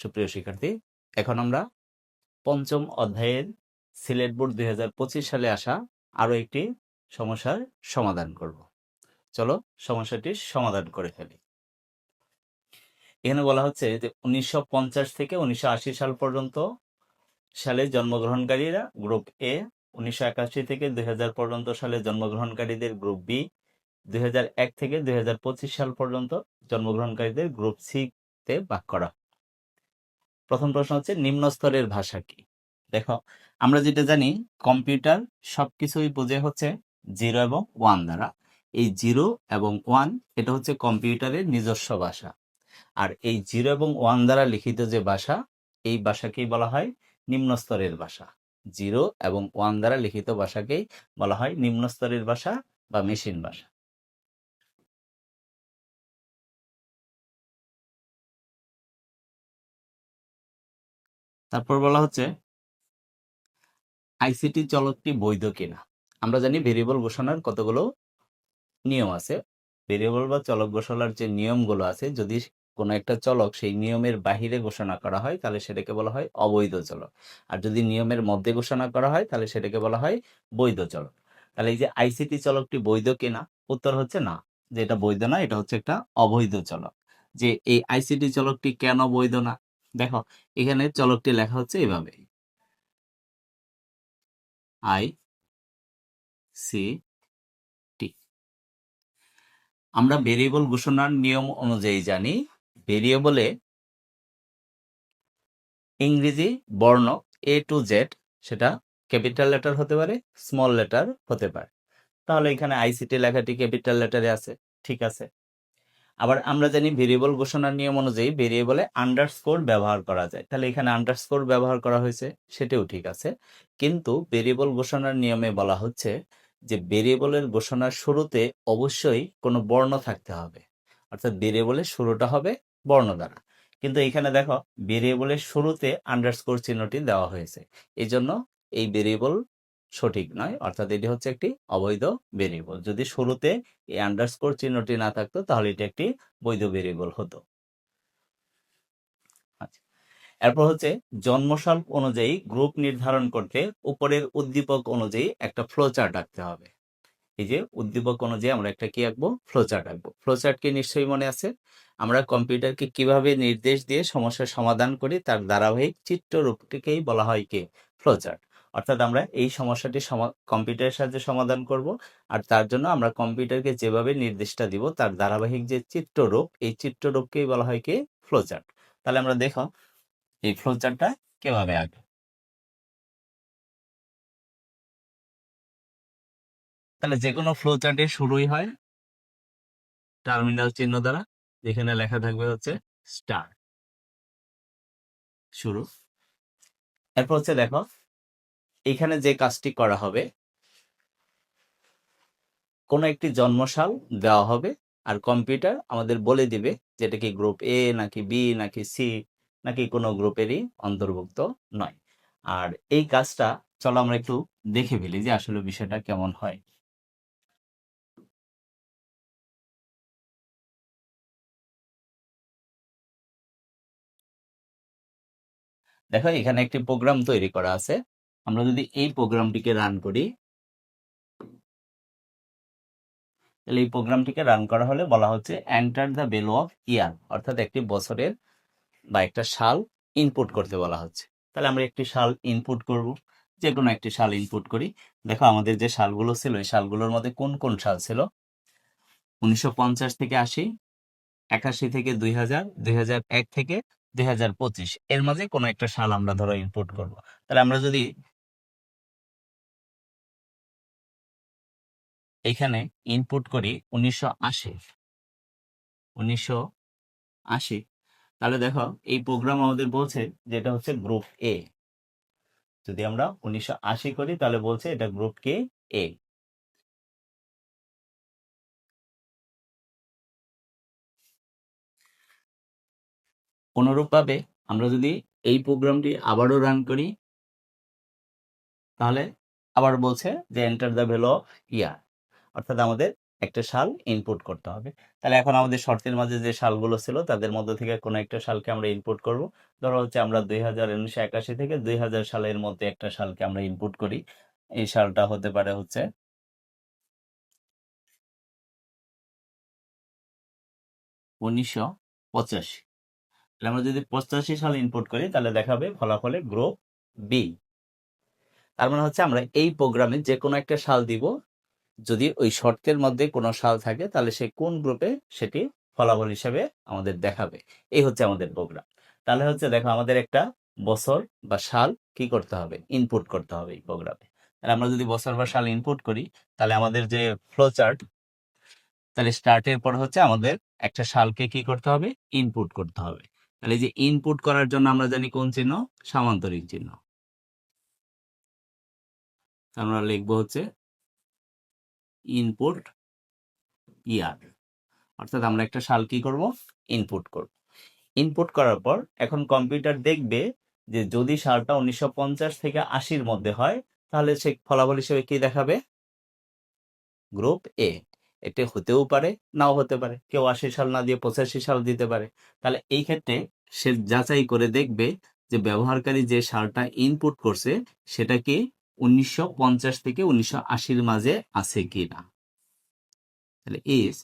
সুপ্রিয় শিক্ষার্থী, এখন আমরা পঞ্চম অধ্যায়ের সিলেট বোর্ড দুই হাজার পঁচিশ সালে আসা আরও একটি সমস্যার সমাধান করব। চলো সমস্যাটির সমাধান করে ফেলি। এখানে বলা হচ্ছে যে উনিশশো পঞ্চাশ থেকে উনিশশো আশি সাল পর্যন্ত সালে জন্মগ্রহণকারীরা গ্রুপ এ, উনিশশো একাশি থেকে দুই হাজার পর্যন্ত সালে জন্মগ্রহণকারীদের গ্রুপ বি, দুই হাজার এক থেকে দুই হাজার পঁচিশ সাল পর্যন্ত জন্মগ্রহণকারীদের গ্রুপ সি তে ভাগ করা প্রথম প্রশ্ন হচ্ছে নিম্ন স্তরের ভাষা কি? দেখো, আমরা যেটা জানি, কম্পিউটার সবকিছুই বোঝে হচ্ছে জিরো এবং ওয়ান দ্বারা। এই জিরো এবং ওয়ান, এটা হচ্ছে কম্পিউটারের নিজস্ব ভাষা। আর এই জিরো এবং ওয়ান দ্বারা লিখিত যে ভাষা, এই ভাষাকেই বলা হয় নিম্ন স্তরের ভাষা। জিরো এবং ওয়ান দ্বারা লিখিত ভাষাকেই বলা হয় নিম্ন স্তরের ভাষা বা মেশিন ভাষা। তারপর বলা হচ্ছে আইসিটি চলকটি বৈধ কিনা? আমরা জানি ভেরিয়েবল ঘোষণার কতগুলো নিয়ম আছে। ভেরিয়েবল বা চলক ঘোষণার যে নিয়মগুলো আছে, যদি কোনো একটা চলক সেই নিয়মের বাহিরে ঘোষণা করা হয়, তাহলে সেটাকে বলা হয় অবৈধ চলক। আর যদি নিয়মের মধ্যে ঘোষণা করা হয়, তাহলে সেটাকে বলা হয় বৈধ চলক। তাহলে এই যে আইসিটি চলকটি বৈধ কিনা? উত্তর হচ্ছে না। যে এটা বৈধ না, এটা হচ্ছে একটা অবৈধ চলক। যে এই আইসিটি চলকটি কেন বৈধ না? দেখো, এখানে চলকটি লেখা হচ্ছে এভাবে আই সি টি আমরা ভেরিয়েবল ঘোষণার নিয়ম অনুযায়ী জানি ভেরিয়েবলে ইংরেজি বর্ণ এ টু জেড সেটা ক্যাপিটাল লেটার হতে পারে স্মল লেটার হতে পারে। তাহলে এখানে আইসিটি লেখাটি ক্যাপিটাল লেটারে আছে, ঠিক আছে। আবার আমরা জানি ভেরিয়েবল ঘোষণার নিয়ম অনুযায়ী ভেরিয়েবলে আন্ডারস্কোর ব্যবহার করা যায়। তাহলে এখানে আন্ডারস্কোর ব্যবহার করা হয়েছে, সেটাও ঠিক আছে। কিন্তু ভেরিয়েবল ঘোষণার নিয়মে বলা হচ্ছে যে ভেরিয়েবলের ঘোষণার শুরুতে অবশ্যই কোনো বর্ণ থাকতে হবে। অর্থাৎ ভেরিয়েবলের শুরুটা হবে বর্ণ দ্বারা কিন্তু এখানে দেখো ভেরিয়েবলের শুরুতে আন্ডারস্কোর চিহ্নটি দেওয়া হয়েছে। এই জন্য এই ভেরিয়েবল সঠিক নয়। অর্থাৎ এটি হচ্ছে একটি অবৈধ ভেরিয়েবল যদি শুরুতে এই আন্ডারস্কোর চিহ্নটি না থাকতো, তাহলে এটি একটি বৈধ ভেরিয়েবল হতো। আচ্ছা। এরপর হচ্ছে জন্মসাল অনুযায়ী গ্রুপ নির্ধারণ করতে উপরের উদ্দীপক অনুযায়ী একটা ফ্লো চার্ট আঁকতে হবে। এই যে উদ্দীপক অনুযায়ী আমরা একটা কি আঁকবো? ফ্লো চার্ট আঁকবো। ফ্লো চার্ট কি নিশ্চয়ই মনে আছে? আমরা কম্পিউটারকে কীভাবে নির্দেশ দিয়ে সমস্যার সমাধান করি, তার ধারাবাহিক চিত্ররূপটিকেই বলা হয় কি? ফ্লো চার্ট অর্থাৎ আমরা এই সমস্যাটি কম্পিউটারের সাহায্যে সমাধান করব। আর তার জন্য আমরা কম্পিউটারকে যেভাবে নির্দেশটা দিব, তার ধারাবাহিক যে চিত্ররূপ, এই চিত্ররূপকেই বলা হয় কি? ফ্লোচার্ট তাহলে আমরা দেখো, এই ফ্লোচার্টটা কীভাবে আঁকবো? তাহলে যে কোনো ফ্লো চার্টের শুরুই হয় টার্মিনাল চিহ্ন দ্বারা, যেখানে লেখা থাকবে হচ্ছে স্টার শুরু। এরপর হচ্ছে দেখো এখানে যে কাজটি করা হবে, কোনো একটি জন্মসাল দেওয়া হবে আর কম্পিউটার আমাদের বলে দিবে যেটা কি গ্রুপ এ নাকি বি নাকি সি নাকি কোনো গ্রুপেরই অন্তর্ভুক্ত নয়। আর এই কাজটা, চলো আমরা একটু দেখে ফেলি যে আসলে বিষয়টা কেমন হয়। দেখো এখানে একটি প্রোগ্রাম তৈরি করা আছে। আমরা যদি এই প্রোগ্রামটিকে রান করি, তাহলে এই প্রোগ্রামটিকে রান করা হলে বলা হচ্ছে enter the value of year অর্থাৎ একটি বছরের বা একটা সাল ইনপুট করতে বলা হচ্ছে। তাহলে আমরা একটি সাল ইনপুট করব যে কোনো একটি সাল ইনপুট করি। দেখো আমাদের যে সালগুলো ছিল, এই সালগুলোর মধ্যে কোন কোন সাল ছিল? উনিশশো পঞ্চাশ থেকে আশি, একাশি থেকে দুই হাজার দুই হাজার এক থেকে দুই হাজার পঁচিশ। এর মাঝে কোনো একটা সাল আমরা ধরো ইনপুট করব। তাহলে আমরা যদি এখানে ইনপুট করি উনিশশো আশি। উনিশশো আশি। তাহলে দেখো, এই প্রোগ্রাম আমাদের বলছে যেটা হচ্ছে গ্রুপ এ যদি আমরা উনিশশো আশি করি, তাহলে বলছে এটা গ্রুপ কে এ অনুরূপভাবে আমরা যদি এই প্রোগ্রামটি আবারও রান করি, তাহলে আবার বলছে যে এন্টার দ্য ভ্যালু ইয়ার অর্থাৎ আমাদের একটা সাল ইনপুট করতে হবে। তাহলে এখন আমাদের শর্তের মাঝে যে সালগুলো ছিল, তাদের মধ্যে থেকে কোনো একটা সালকে আমরা ইনপুট করব। ধরো হচ্ছে আমরা দুই হাজার থেকে দুই হাজার সালের মধ্যে একটা সালকে আমরা ইনপুট করি। এই সালটা হতে পারে হচ্ছে উনিশশো আমরা যদি পঁচাশি সাল ইনপুট করি, তাহলে দেখাবে ফলাফলে গ্রুপ বি তার মানে হচ্ছে আমরা এই প্রোগ্রামে যে কোনো একটা সাল দিব যদি ওই শর্তের মধ্যে কোনো সাল থাকে, তাহলে সে কোন গ্রুপে সেটি ফলাফল হিসেবে আমাদের দেখাবে। এই হচ্ছে আমাদের প্রোগ্রাম তাহলে হচ্ছে দেখো আমাদের একটা বছর বা সাল কি করতে হবে? ইনপুট করতে হবে এই প্রোগ্রামে তাহলে আমরা যদি বছর বা সাল ইনপুট করি, তাহলে আমাদের যে ফ্লো চার্ট তাহলে স্টার্টের পর হচ্ছে আমাদের একটা সালকে কি করতে হবে? ইনপুট করতে হবে। তাহলে যে ইনপুট করার জন্য আমরা জানি কোন চিহ্ন? সামান্তরিক চিহ্ন। আমরা লিখব হচ্ছে ইনপুট ইয়ার অর্থাৎ আমরা একটা সাল কি করব? ইনপুট করব। ইনপুট করার পর এখন কম্পিউটার দেখবে যে যদি সালটা উনিশশো পঞ্চাশ থেকে আশির মধ্যে হয়, তাহলে সে ফলাফল হিসেবে কি দেখাবে? গ্রুপ এ এটা হতেও পারে, নাও হতে পারে। কেউ আশি সাল না দিয়ে পঁচাশি সাল দিতে পারে। তাহলে এই ক্ষেত্রে সে যাচাই করে দেখবে যে ব্যবহারকারী যে সালটা ইনপুট করছে, সেটা কি উনিশশো পঞ্চাশ থেকে উনিশশো আশির মাঝে আছে কি না তাহলে is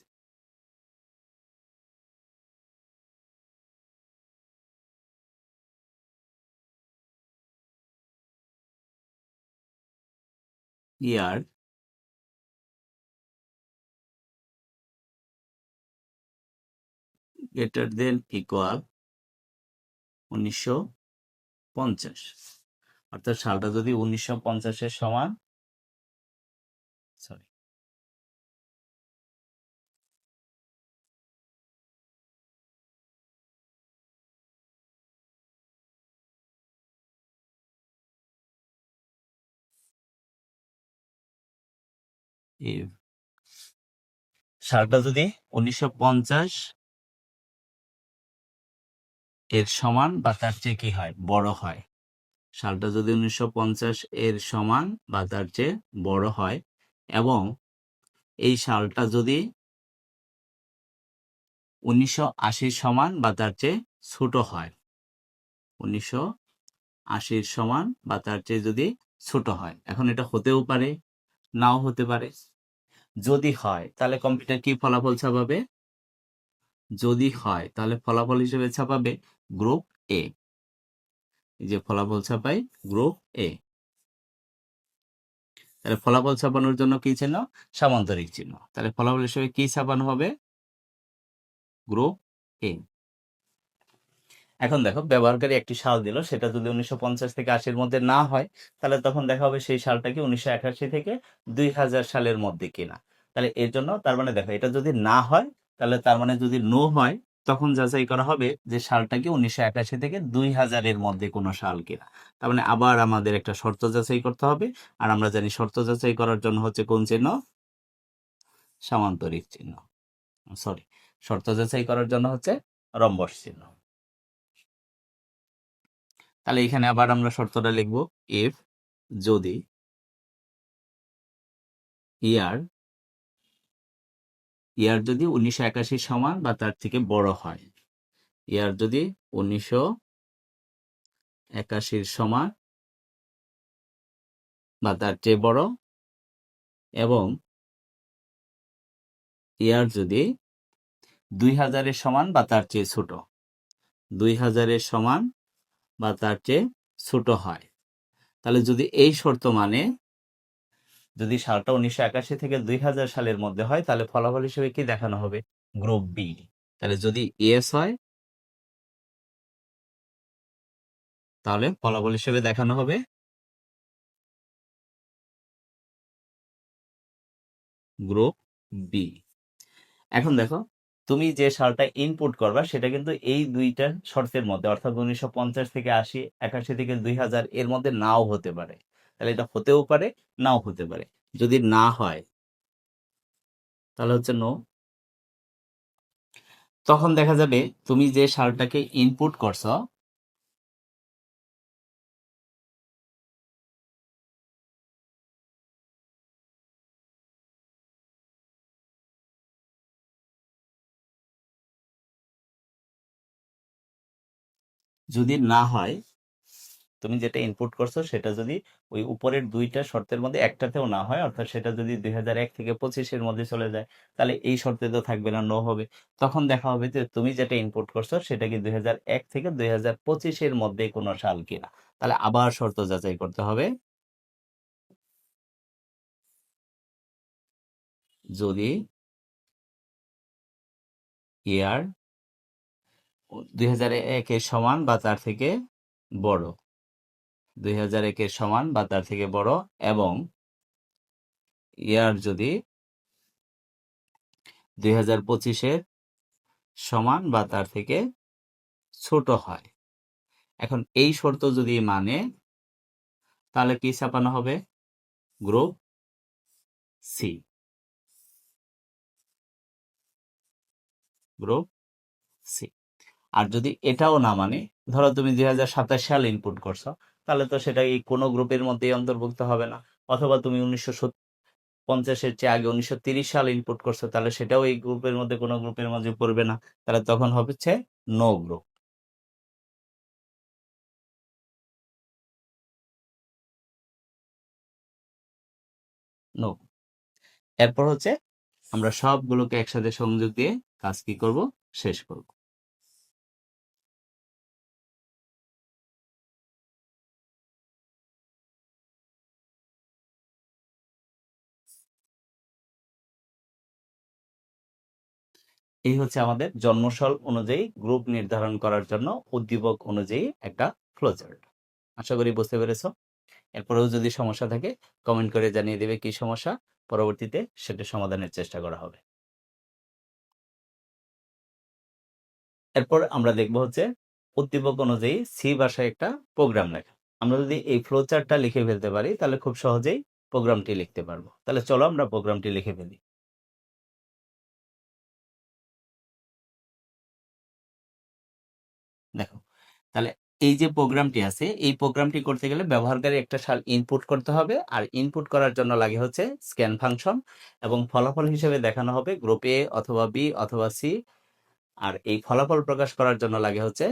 year greater than equal উনিশশো পঞ্চাশ। অর্থাৎ সালটা যদি উনিশশো পঞ্চাশের সমান সরি সালটা যদি উনিশশো পঞ্চাশ এর সমান বা তার চেয়ে কি হয়, বড় হয়? সালটা যদি উনিশশো পঞ্চাশ এর সমান বা তার চেয়ে বড় হয় এবং এই সালটা যদি উনিশশো সমান বা তার চেয়ে ছোট হয়, উনিশশো আশির সমান বা তার চেয়ে যদি ছোট হয়, এখন এটা হতেও পারে, নাও হতে পারে, যদি হয়, তাহলে কম্পিউটার কি ফলাফল ছাপাবে? যদি হয়, তাহলে ফলাফল হিসেবে ছাপাবে গ্রুপ এ যে ফলাফল ছাপাই গ্রুপ এ তাহলে ফলাফল ছাপানোর জন্য কি চিহ্ন? সামান্তরিক চিহ্ন। তাহলে ফলাফল হিসেবে কি ছাপানো হবে? গ্রুপ এ এখন দেখো, ব্যবহারকারী একটি সাল দিল, সেটা যদি উনিশশো পঞ্চাশ থেকে আশির মধ্যে না হয়, তাহলে তখন দেখা হবে সেই সালটা কি উনিশশো থেকে দুই হাজার সালের মধ্যে কিনা। তাহলে এর জন্য তার মানে দেখো, এটা যদি না হয়, তাহলে তার মানে যদি নো হয় তখন যাচাই করা হবে যে সালটা কি উনিশশো একাশি থেকে দুই হাজারের মধ্যে কোনো সাল কিনা। তার মানে আবার আমাদের একটা শর্ত যাচাই করতে হবে। আর আমরা জানি শর্ত যাচাই করার জন্য হচ্ছে কোন চিহ্ন? সামান্তরিক চিহ্ন। সরি, শর্ত যাচাই করার জন্য হচ্ছে রম্বস চিহ্ন। তাহলে এখানে আবার আমরা শর্তটা লিখব ইফ যদি ইয়ার ইয়ার যদি উনিশশো একাশি সমান বা তার থেকে বড় হয়। ইয়ার যদি উনিশশো একাশির সমান বা তার চেয়ে বড় এবং ইয়ার যদি দুই হাজারের সমান বা তার চেয়ে ছোট। দুই হাজারের সমান বা তার চেয়ে ছোট হয়। তাহলে যদি এই শর্ত মানে যদি সালটা উনিশশো একাশি থেকে দুই হাজার সালের মধ্যে হয়, তাহলে ফলাফল হিসেবে কি দেখানো হবে? গ্রুপ বি তাহলে যদি এস হয়, তাহলে ফলাফল হিসেবে দেখানো হবে গ্রুপ বি এখন দেখো, তুমি যে সালটা ইনপুট করবা, সেটা কিন্তু এই দুইটা শর্তের মধ্যে, অর্থাৎ উনিশশো পঞ্চাশ থেকে আশি, একাশি থেকে দুই হাজার এর মধ্যে নাও হতে পারে। তাহলে এটা হতেও পারে, নাও হতে পারে। যদি না হয়, তাহলে হচ্ছে নো তখন দেখা যাবে তুমি যে সারটাকে ইনপুট করছ, যদি না হয় তুমি যেটা ইনপুট করছ সেটা যদি ওই উপরের দুইটা শর্তের মধ্যে একটাতেও না হয়, অর্থাৎ সেটা যদি দুই এক থেকে পঁচিশের মধ্যে চলে যায়, তাহলে এই শর্তে তো থাকবে না নো হবে। তখন দেখা হবে যে তুমি যেটা ইনপুট করছ সেটা কি দুই থেকে দুই হাজার পঁচিশের মধ্যে কোনো সাল কিনা তাহলে আবার শর্ত যাচাই করতে হবে। যদি ইয়ার দুই হাজার একের সমান বা তার থেকে বড় দুই হাজার একের সমান বা তার থেকে বড় এবং ইয়ার যদি দুই হাজার পঁচিশের সমান বা তার থেকে ছোট হয়। এখন এই শর্ত যদি মানে তাহলে কি ছাপানো হবে? Group C. Group C. আর যদি এটাও না মানে ধরো তুমি দুই সাল ইনপুট করছ তাহলে তো সেটা এই কোনো গ্রুপের মধ্যেই অন্তর্ভুক্ত হবে না। অথবা তুমি উনিশশো পঞ্চাশের চেয়ে আগে উনিশশো তিরিশ সাল ইনপুট করছ, তাহলে সেটাও এই গ্রুপের মধ্যে, কোনো গ্রুপের মধ্যে পড়বে না। তাহলে তখন হচ্ছে নো গ্রুপ নো এরপর হচ্ছে আমরা সবগুলোকে একসাথে সংযোগ দিয়ে কাজ কি করব? শেষ করব। এই হচ্ছে আমাদের জন্মসাল অনুযায়ী গ্রুপ নির্ধারণ করার জন্য উদ্দীপক অনুযায়ী একটা ফ্লোচার্ট আশা করি বুঝতে পেরেছ? এরপরেও যদি সমস্যা থাকে কমেন্ট করে জানিয়ে দেবে কি সমস্যা। পরবর্তীতে সেটা সমাধানের চেষ্টা করা হবে। এরপর আমরা দেখব হচ্ছে উদ্দীপক অনুযায়ী সি ভাষায় একটা প্রোগ্রাম লেখা। আমরা যদি এই ফ্লোচার্টটা লিখে ফেলতে পারি, তাহলে খুব সহজেই প্রোগ্রামটি লিখতে পারব। তাহলে চলো আমরা প্রোগ্রামটি লিখে ফেলি। তাহলে এই যে প্রোগ্রামটি আছে, এই প্রোগ্রামটি করতে গেলে ব্যবহারকারী একটা সাল ইনপুট করতে হবে। আর ইনপুট করার জন্য লাগে হচ্ছে স্ক্যান ফাংশন এবং ফলাফল হিসেবে দেখানো হবে গ্রুপ এ অথবা বি অথবা সি আর এই ফলাফল প্রকাশ করার জন্য লাগে হচ্ছে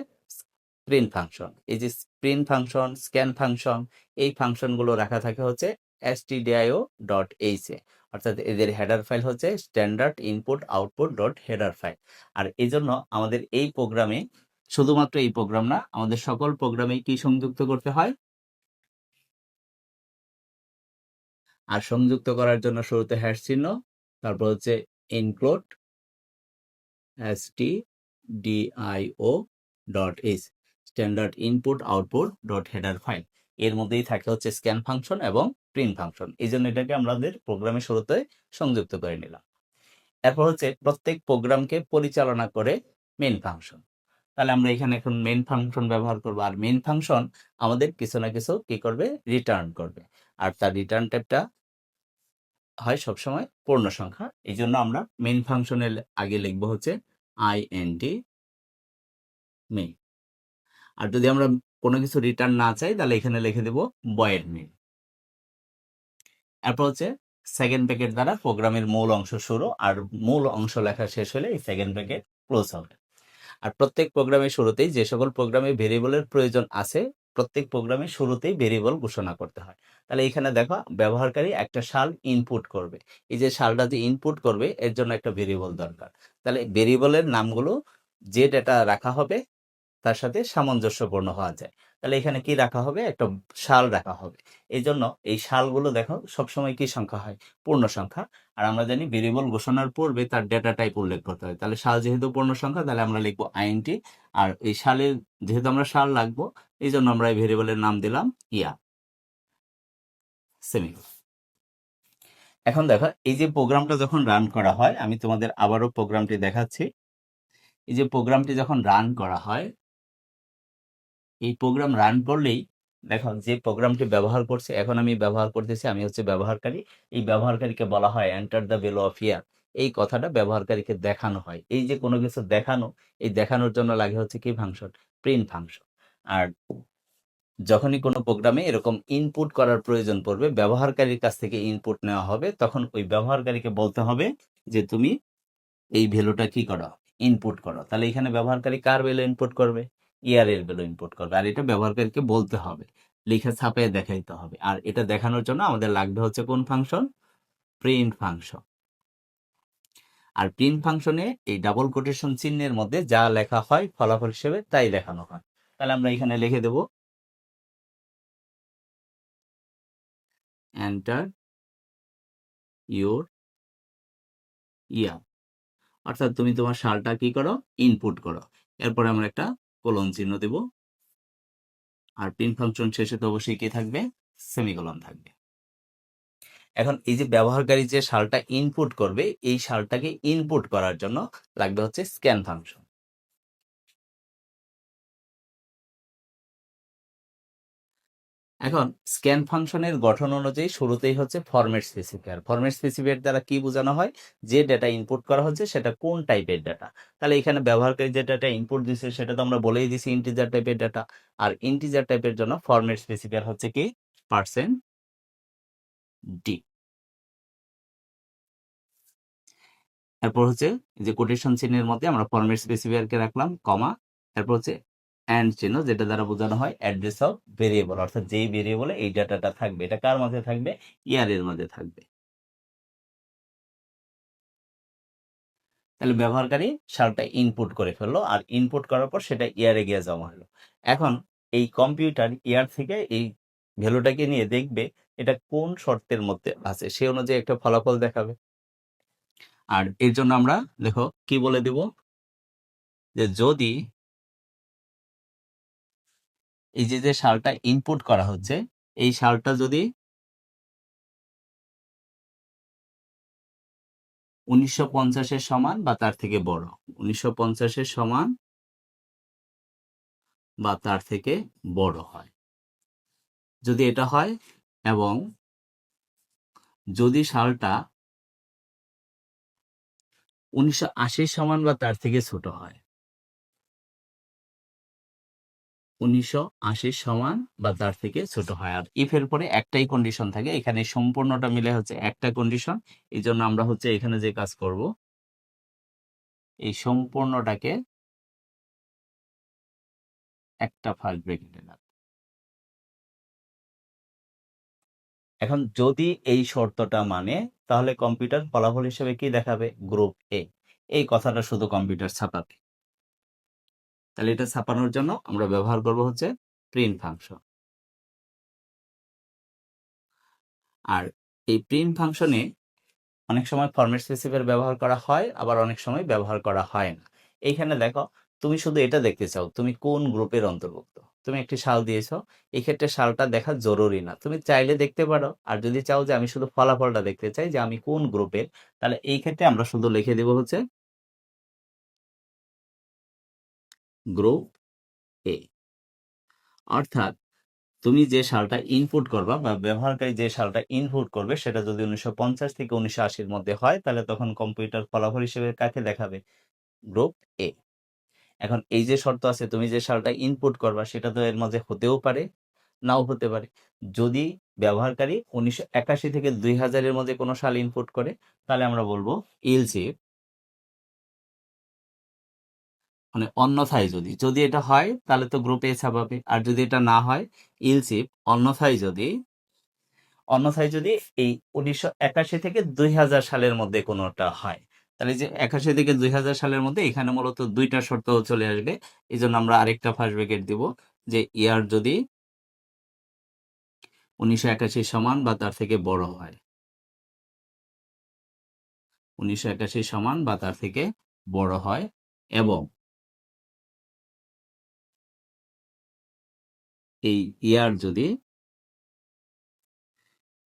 প্রিন্ট ফাংশন এই যে প্রিন্ট ফাংশন স্ক্যান ফাংশন এই ফাংশনগুলো রাখা থাকে হচ্ছে stdio ডট এইচ অর্থাৎ এদের হেডার ফাইল হচ্ছে standard input output dot header file আর এই জন্য আমাদের এই প্রোগ্রামে শুধুমাত্র এই প্রোগ্রাম না, আমাদের সকল প্রোগ্রামেই কি সংযুক্ত করতে হয়? আর সংযুক্ত করার জন্য শুরুতে হ্যাশ চিহ্ন, তারপর হচ্ছে include S T DIO dot H standard input output dot header file এর মধ্যেই থাকে হচ্ছে স্ক্যান ফাংশন এবং প্রিন্ট ফাংশন এই জন্য এটাকে আমাদের প্রোগ্রামের শুরুতে সংযুক্ত করে নিলাম। এরপর হচ্ছে প্রত্যেক প্রোগ্রামকে পরিচালনা করে মেন ফাংশন তাহলে আমরা এখানে এখন মেন ফাংশন ব্যবহার করব। আর মেন ফাংশন আমাদের কিছু না কিছু কি করবে? রিটার্ন করবে। আর তার রিটার্ন টাইপটা হয় সবসময় পূর্ণ সংখ্যা। এই জন্য আমরা মেন ফাংশনের আগে লিখব হচ্ছে আই এন ডি মেন আর যদি আমরা কোনো কিছু রিটার্ন না চাই, তাহলে এখানে লিখে দেব বয়ের মেন এরপর হচ্ছে সেকেন্ড প্যাকেট দ্বারা প্রোগ্রামের মূল অংশ শুরু। আর মূল অংশ লেখা শেষ হলে এই সেকেন্ড প্যাকেট ক্লোজ হবে। আর প্রত্যেক প্রোগ্রামের শুরুতেই যে সকল প্রোগ্রামে ভেরিয়েবলের প্রয়োজন আছে, প্রত্যেক প্রোগ্রামের শুরুতেই ভেরিয়েবল ঘোষণা করতে হয়। তাহলে এখানে দেখো, ব্যবহারকারী একটা সাল ইনপুট করবে। এই যে সালটা যে ইনপুট করবে, এর জন্য একটা ভেরিয়েবল দরকার। তাহলে ভেরিয়েবলের নামগুলো যে ডেটা রাখা হবে, তার সাথে সামঞ্জস্যপূর্ণ হওয়া যায়। তাহলে এখানে কি রাখা হবে? একটা সাল রাখা হবে। এই জন্য এই সালগুলো দেখো, সবসময় কি সংখ্যা হয়? পূর্ণ সংখ্যা। আর আমরা জানি ভেরিয়েবল ঘোষণার পূর্বে তার ডেটা টাইপ উল্লেখ করতে হয়। তাহলে সাল যেহেতু পূর্ণ সংখ্যা, তাহলে আমরা লিখব আইনটি আর এই সালের যেহেতু আমরা সাল লাগবো এই জন্য আমরা এই ভেরিয়েবলের নাম দিলাম ইয়া সেমি এখন দেখো, এই যে প্রোগ্রামটা যখন রান করা হয়, আমি তোমাদের আবারও প্রোগ্রামটি দেখাচ্ছি। এই যে প্রোগ্রামটি যখন রান করা হয়, এই প্রোগ্রাম রান করলেই দেখো যে প্রোগ্রামটি ব্যবহার করছে, এখন আমি ব্যবহার করতেছি, আমি হচ্ছে ব্যবহারকারী। এই ব্যবহারকারীকে বলা হয় enter the value of year এই কথাটা ব্যবহারকারীকে দেখানো হয়। এই যে কোনো কিছু দেখানো, এই দেখানোর জন্য লাগে হচ্ছে কি ফাংশন প্রিন্ট ফাংশন আর যখনই কোনো প্রোগ্রামে এরকম ইনপুট করার প্রয়োজন পড়বে, ব্যবহারকারীর কাছ থেকে ইনপুট নেওয়া হবে, তখন ওই ব্যবহারকারীকে বলতে হবে যে তুমি এই ভ্যালুটা কি করো? ইনপুট করো। তাহলে এখানে ব্যবহারকারী কার ভ্যালু ইনপুট করবে? ইয়ারের ভ্যালু ইনপুট করবে। আর এটা ব্যবহারকারীকে বলতে হবে, লিখে ছাপে দেখাইতে হবে। আর এটা দেখানোর জন্য আমাদের লাগবে হচ্ছে কোন ফাংশন প্রিন্ট ফাংশন আর প্রিন্ট ফাংশনে এই ডাবল কোটেশন চিহ্নের মধ্যে যা লেখা হয় ফলাফল হিসেবে তাই দেখানো হয়। তাহলে আমরা এখানে লিখে দেব। এন্টার ইউর ইয়ার অর্থাৎ তুমি তোমার সালটা কি করো? ইনপুট করো। এরপরে আমরা একটা কোলন চিহ্ন দেব। আর প্রিন্ট ফাংশন শেষে তো অবশ্যই কি থাকবে? সেমিকোলন থাকবে। এখন এই যে ব্যবহারকারী যে সালটা ইনপুট করবে, এই সালটাকে ইনপুট করার জন্য লাগবে হচ্ছে স্ক্যান ফাংশন এখন স্ক্যান ফাংশনের গঠন অনুযায়ী শুরুতেই হচ্ছে ফরম্যাট স্পেসিফায়ার ফরম্যাট স্পেসিফায়ার দ্বারা কি বোঝানো হয়? যে ডেটা ইনপুট করা হচ্ছে সেটা কোন টাইপের ডেটা তাহলে এখানে ব্যবহারকারী যে ডেটা ইনপুট দিচ্ছে সেটা তো আমরা বলেই দিছি ইন্টিজার টাইপের ডেটা আর ইন্টিজার টাইপের জন্য ফরম্যাট স্পেসিফায়ার হচ্ছে কি? পার্সেন্ট ডি এরপর হচ্ছে যে কোটেশন চিহ্নের মধ্যে আমরা ফরম্যাট স্পেসিফায়ারকে রাখলাম কমা এরপর হচ্ছে অ্যান্ড চিহ্ন যেটা দ্বারা বোঝানো হয় অ্যাড্রেস অফ ভেরিয়েবল অর্থাৎ যেই ভেরিয়েবলে এই ডাটাটা থাকবে, এটা কার মাঝে থাকবে? ইয়ারের মাঝে থাকবে। তাহলে ব্যবহারকারী সালটা ইনপুট করে ফেলল, আর ইনপুট করার পর সেটা ইয়ারে গিয়ে জমা হলো। এখন এই কম্পিউটার ইয়ার থেকে এই ভ্যালুটাকে নিয়ে দেখবে, এটা কোন শর্তের মধ্যে আছে, সে অনুযায়ী একটা ফলাফল দেখাবে। আর এর জন্য আমরা, দেখো, কি বলে দিব? যে যদি এই যে যে সালটা ইনপুট করা হচ্ছে, এই সালটা যদি উনিশশো পঞ্চাশের সমান বা তার থেকে বড়, উনিশশো পঞ্চাশের সমান বা তার থেকে বড় হয়। যদি এটা হয় এবং যদি সালটা উনিশশো সমান বা তার থেকে ছোট হয় উনিশশো আশির সমান বা তার থেকে ছোট হয়। আর ইফের পরে একটাই কন্ডিশন থাকে, এখানে সম্পূর্ণটা মিলে হচ্ছে একটা কন্ডিশন এই জন্য আমরা হচ্ছে এখানে যে কাজ করব, এই সম্পূর্ণটাকে একটা ফার্স্ট ব্রেকেটে এখন যদি এই শর্তটা মানে তাহলে কম্পিউটার ফলাফল হিসেবে কি দেখাবে? গ্রুপ এ এই কথাটা শুধু কম্পিউটার ছাপাবে। তাহলে এটা ছাপানোর জন্য আমরা ব্যবহার করব হচ্ছে প্রিন্ট ফাংশন আর এই প্রিন্ট ফাংশনে অনেক সময় ফরম্যাট স্পেসিফায়ার ব্যবহার করা হয়, আবার অনেক সময় ব্যবহার করা হয় না। এইখানে দেখো, তুমি শুধু এটা দেখতে চাও, তুমি কোন গ্রুপের অন্তর্ভুক্ত? তুমি একটি শাল দিয়েছ এই ক্ষেত্রে শালটা দেখা জরুরি না। তুমি চাইলে দেখতে পারো, আর যদি চাও যে আমি শুধু ফলাফলটা দেখতে চাই যে আমি কোন গ্রুপের, তাহলে এই ক্ষেত্রে আমরা শুধু লিখে দেব হচ্ছে গ্রুপ এ অর্থাৎ তুমি যে সালটা ইনপুট করবা বা ব্যবহারকারী যে সালটা ইনপুট করবে, সেটা যদি উনিশশো পঞ্চাশ থেকে উনিশশো আশির মধ্যে হয়, তাহলে তখন কম্পিউটার ফলাফল হিসেবে কাকে দেখাবে? গ্রুপ এ এখন এই যে শর্ত আছে, তুমি যে সালটা ইনপুট করবা, সেটা তো এর মধ্যে হতেও পারে, নাও হতে পারে। যদি ব্যবহারকারী উনিশশো একাশি থেকে দুই হাজারের মধ্যে কোনো সাল ইনপুট করে, তাহলে আমরা বলব ইলচিপ মানে অন্যথায় যদি যদি এটা হয়, তাহলে তো গ্রুপে ছাপাবে। আর যদি এটা না হয় ইলচিপ অন্যথায় যদি অন্যথায় যদি এই উনিশশো একাশি থেকে দুই হাজার সালের মধ্যে কোনোটা হয়। তাহলে যে একাশি থেকে দুই হাজার সালের মধ্যে এখানে মূলত দুইটা শর্ত চলে আসবে। এই জন্য আমরা আরেকটা ফার্স্ট ব্রেকেট দিব, যে ইয়ার যদি উনিশশো একাশি সমান বা তার থেকে বড় হয়। উনিশশো একাশি সমান বা তার থেকে বড় হয়। এবং এই ইয়ার যদি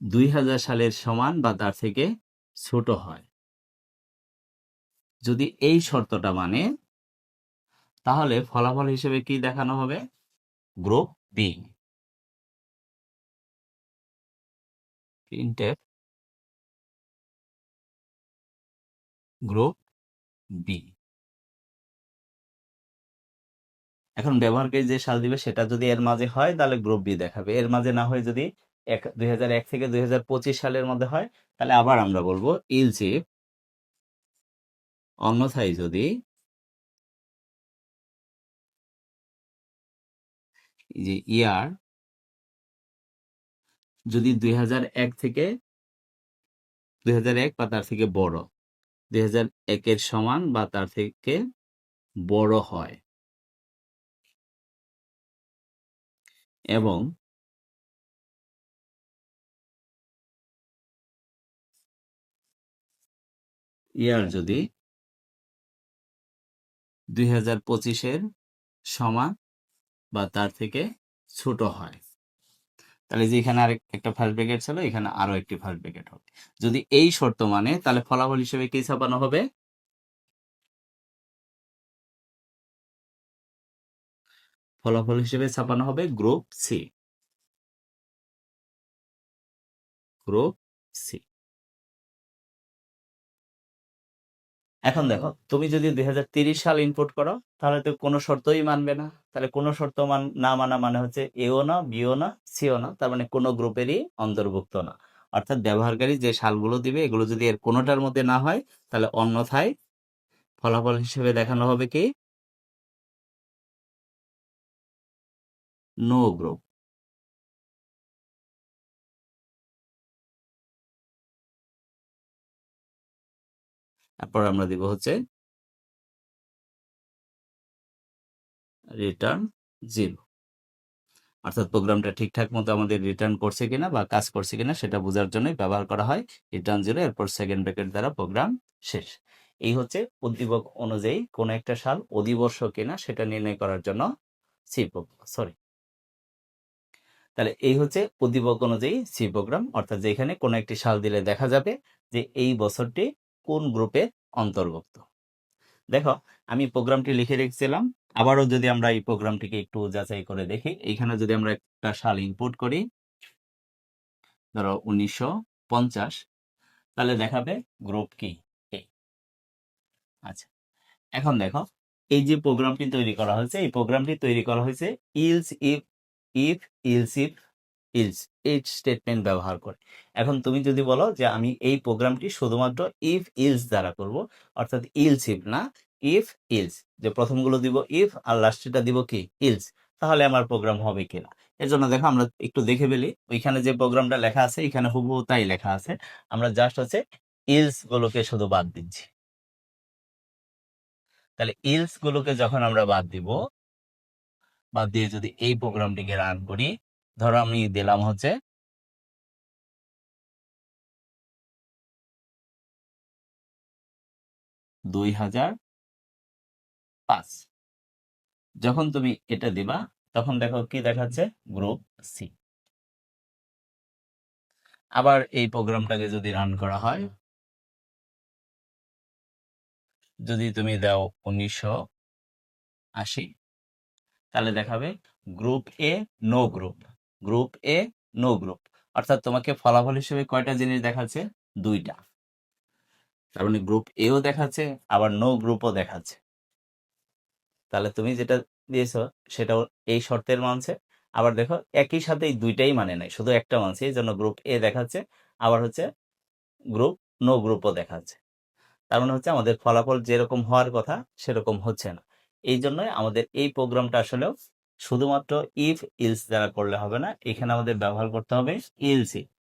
দুই হাজার সালের সমান বা তার থেকে ছোট হয়। যদি এই শর্তটা মানে তাহলে ফলাফল হিসেবে কি দেখানো হবে? গ্রুপ বি প্রিন্টের গ্রুপ বি এখন ব্যবহারকারী যে সাল দিবে সেটা যদি এর মাঝে হয়, তাহলে গ্রুপ বি দেখাবে। এর মাঝে না হয় যদি এক, দুই থেকে দুই হাজার পঁচিশ সালের মধ্যে হয়, তাহলে আবার আমরা বলব ইলচিপ অন্যথায় যদি যে ইয়ার যদি দুই থেকে দুই হাজার এক বা তার থেকে বড়, দুই হাজার একের সমান বা তার থেকে বড় হয়। এবং ইয়ার যদি দুই হাজার পঁচিশের সমান বা তার থেকে ছোট হয়। তাহলে যে এখানে আর একটা ফার্স্ট ব্র্যাকেট ছিল, এখানে আরও একটি ফার্স্ট ব্র্যাকেট হবে। যদি এই শর্ত মানে তাহলে ফলাফল হিসেবে কি ছাপানো হবে? ফলাফল হিসেবে ছাপানো হবে গ্রুপ সি গ্রুপ সি এখন দেখো, তুমি যদি দুই সাল ইনপুট করো, তাহলে তো কোনো শর্তই মানবে না। তাহলে কোনো শর্ত মান, না মানা মানে হচ্ছে এও না বিও না সিও না, তার মানে কোনো গ্রুপেরই অন্তর্ভুক্ত না। অর্থাৎ ব্যবহারকারী যে সালগুলো দিবে, এগুলো যদি এর কোনোটার মধ্যে না হয়, তাহলে অন্যথায় ফলাফল হিসেবে দেখানো হবে কি? নো গ্রুপ তারপর আমরা দিব হচ্ছে রিটার্ন জিরো অর্থাৎ প্রোগ্রামটা ঠিকঠাক মতো আমাদের রিটার্ন করছে কিনা বা কাজ করছে কিনা সেটা বোঝার জন্যই ব্যবহার করা হয় রিটার্ন জিরো এরপর সেকেন্ড ব্র্যাকেট দ্বারা প্রোগ্রাম শেষ। এই হচ্ছে উদ্দীপক অনুযায়ী কোন একটা সাল অধিবর্ষ কিনা সেটা নির্ণয় করার জন্য সি সরি তাহলে এই হচ্ছে উদ্দীপক অনুযায়ী সি প্রোগ্রাম অর্থাৎ যেখানে কোনো একটি সাল দিলে দেখা যাবে যে এই বছরটি কোন গ্রুপের অন্তর্ভুক্ত। দেখো, আমি প্রোগ্রামটি লিখে রেখেছিলাম, আবারও যদি আমরা এই প্রোগ্রামটিকে একটু যাচাই করে দেখি এইখানে যদি আমরা একটা সাল ইনপুট করি, ধরো উনিশশো পঞ্চাশ, তাহলে দেখাবে গ্রুপ কি? আচ্ছা এখন দেখো, এই যে প্রোগ্রামটি তৈরি করা হয়েছে, এই প্রোগ্রামটি তৈরি করা হয়েছে else if if else if else এই স্টেটমেন্ট ব্যবহার করে। এখন তুমি যদি বলো যে আমি এই প্রোগ্রামটি শুধুমাত্র ইফ ইলস দ্বারা করব, অর্থাৎ ইলস ইফ না ইফ ইলস যে প্রথমগুলো দিব ইফ আর লাস্টেরটা দিব কি? ইলস তাহলে আমার প্রোগ্রাম হবে কিনা এর জন্য দেখো আমরা একটু দেখে ফেলি। ওইখানে যে প্রোগ্রামটা লেখা আছে, এখানে হুবহু তাই লেখা আছে। আমরা জাস্ট হচ্ছে ইলস গুলোকে শুধু বাদ দিচ্ছি। তাহলে ইলস গুলোকে যখন আমরা বাদ দিব বাদ দিয়ে যদি এই প্রোগ্রামটিকে রান করি, ধরো আমি দিলাম হচ্ছে দুই হাজার পাঁচ। যখন তুমি এটা দিবা, তখন দেখো কি দেখাচ্ছে? গ্রুপ সি আবার এই প্রোগ্রামটাকে যদি রান করা হয়, যদি তুমি দাও উনিশশো আশি তাহলে দেখাবে group A no group group A no group অর্থাৎ তোমাকে ফলাফল হিসেবে কয়টা জিনিস দেখাচ্ছে? দুইটা। তার মানে গ্রুপ এও দেখাচ্ছে, আবার নো গ্রুপও দেখাচ্ছে। তাহলে তুমি যেটা দিয়েছ, সেটাও এই শর্তের মানছে। আবার দেখো, একই সাথে এই দুইটাই মানে নাই, শুধু একটা মানছে, এই জন্য গ্রুপ এ দেখাচ্ছে, আবার হচ্ছে গ্রুপ নো গ্রুপও দেখাচ্ছে। তার মানে হচ্ছে আমাদের ফলাফল যেরকম হওয়ার কথা, সেরকম হচ্ছে না। এই জন্যই আমাদের এই প্রোগ্রামটা আসলেও শুধুমাত্র ইফ ইলস দ্বারা করলে হবে না। এখানে আমাদের ব্যবহার করতে হবে ইলসি